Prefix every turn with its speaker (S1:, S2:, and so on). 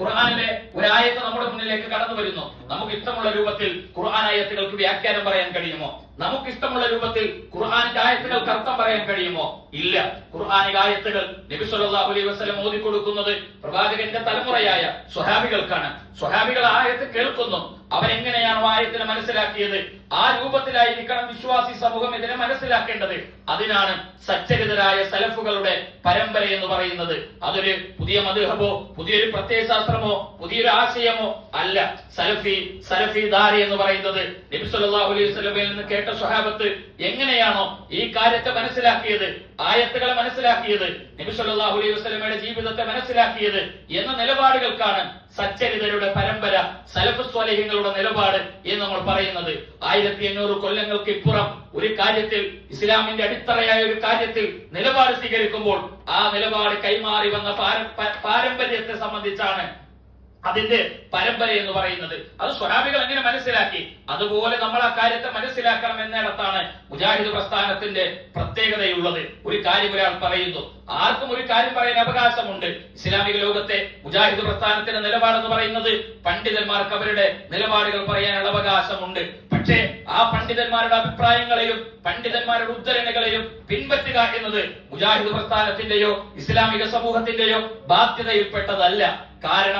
S1: ഖുർആാനിലെ ഒരായത്ത് നമ്മുടെ മുന്നിലേക്ക് കടന്നു വരുന്നു. നമുക്ക് ഇഷ്ടമുള്ള രൂപത്തിൽ ഖുർആൻ ആയത്തുകൾക്ക് വ്യാഖ്യാനം പറയാൻ കഴിയുമോ? നമുക്ക് ഇഷ്ടമുള്ള രൂപത്തിൽ ഖുർആാനിന്റെ ആയത്തുകൾക്ക് അർത്ഥം പറയാൻ കഴിയുമോ? ഇല്ല. ഖുർആാനിക ആയത്തുകൾ നബി സല്ലല്ലാഹു അലൈഹി വസല്ലം ഓതി കൊടുക്കുന്നത് പ്രവാചകന്റെ തലമുറയായ സ്വഹാബികൾക്കാണ്. സ്വഹാബികൾ ആയത്ത് കേൾക്കുന്നു. അവരെങ്ങനെയാണോ ആയത്തിനെ മനസ്സിലാക്കിയത്? ആ രൂപത്തിലായിരിക്കണം വിശ്വാസി സമൂഹം ഇതിനെ മനസ്സിലാക്കേണ്ടത്. അതിനാണ് സച്ചരിതരായ സലഫുകളുടെ പരമ്പര എന്ന് പറയുന്നത് അതൊരു പുതിയ മധുഹബോ പുതിയൊരു പ്രത്യയശാസ്ത്രമോ പുതിയൊരു ആശയമോ അല്ല. സലഫി സലഫി ദാരി എന്ന് പറയുന്നത് നബി സല്ലല്ലാഹു അലൈഹി വസല്ലമയിൽ നിന്ന് കേട്ട സ്വഹാബത്ത് എങ്ങനെയാണോ ഈ കാര്യത്തെ മനസ്സിലാക്കിയത് ആയത്തുകളെ മനസ്സിലാക്കിയത് നബി സല്ലല്ലാഹു അലൈഹി വസല്ലമയുടെ ജീവിതത്തെ മനസ്സിലാക്കിയത് എന്ന നിലപാടുകൾക്കാണ് സച്ചരിതരുടെ പരമ്പര സലഫ് സ്വാലിഹ്യങ്ങളുടെ നിലപാട് എന്ന് നമ്മൾ പറയുന്നത്. ആയിരത്തി കൊല്ലങ്ങൾക്ക് ഇപ്പുറം ഒരു കാര്യത്തിൽ ഇസ്ലാമിന്റെ അടിത്തറയായ ഒരു കാര്യത്തിൽ നിലപാട് സ്വീകരിക്കുമ്പോൾ ആ നിലപാട് കൈമാറി വന്ന പാരമ്പര്യത്തെ സംബന്ധിച്ചാണ് അതിന്റെ പരമ്പര എന്ന് പറയുന്നത്. അത് സ്വഹാബികൾ എങ്ങനെ മനസ്സിലാക്കി? അതുപോലെ നമ്മൾ ആ കാര്യത്തെ മനസ്സിലാക്കണം എന്നിടത്താണ് മുജാഹിദ് പ്രസ്ഥാനത്തിന്റെ പ്രത്യേകതയുള്ളത്. ഒരു കാര്യം ഒരാൾ പറയുന്നു. ആർക്കും ഒരു കാര്യം പറയാൻ അവകാശമുണ്ട്. ഇസ്ലാമിക ലോകത്തെ മുജാഹിദ് പ്രസ്ഥാനത്തിന്റെ നിലപാടെന്ന് പറയുന്നത് പണ്ഡിതന്മാർക്ക് അവരുടെ നിലപാടുകൾ പറയാനുള്ള അവകാശമുണ്ട്. ആ പണ്ഡിതന്മാരുടെ അഭിപ്രായങ്ങളെയും പണ്ഡിതന്മാരുടെ ഉദ്ധരണികളെയും പിൻപറ്റുക എന്നത് മുജാഹിദ് പ്രസ്ഥാനത്തിന്റെയോ ഇസ്ലാമിക സമൂഹത്തിന്റെയോ ബാധ്യതയിൽപ്പെട്ടതല്ല. കാരണം